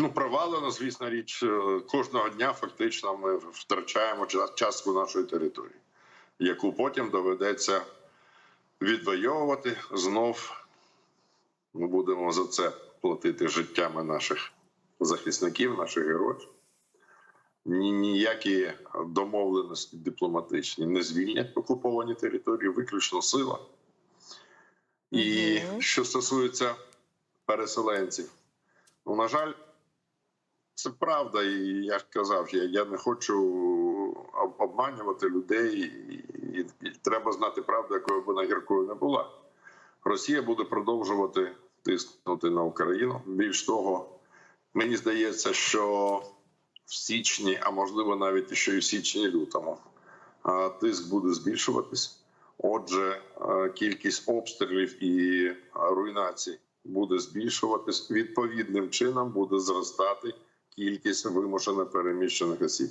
Ну, провалено, звісно, річ е, кожного дня фактично ми втрачаємо частку нашої території, яку потім доведеться відвоювати. Знов ми будемо за це платити життями наших захисників, наших героїв. Ніякі домовленості дипломатичні не звільнять окуповані території, виключно сила. І Мгм. що стосується переселенців, ну, на жаль, це правда, і я ж казав, я, я не хочу обманювати людей, і, і, і треба знати правду, якою б вона гіркою не була. Росія буде продовжувати тиснути на Україну. Більш того, мені здається, що в січні, а можливо навіть ще й в січні-лютому, тиск буде збільшуватись. Отже, е, кількість обстрілів і руйнацій буде збільшуватись. Відповідним чином буде зростати кількість вимушено переміщених осіб.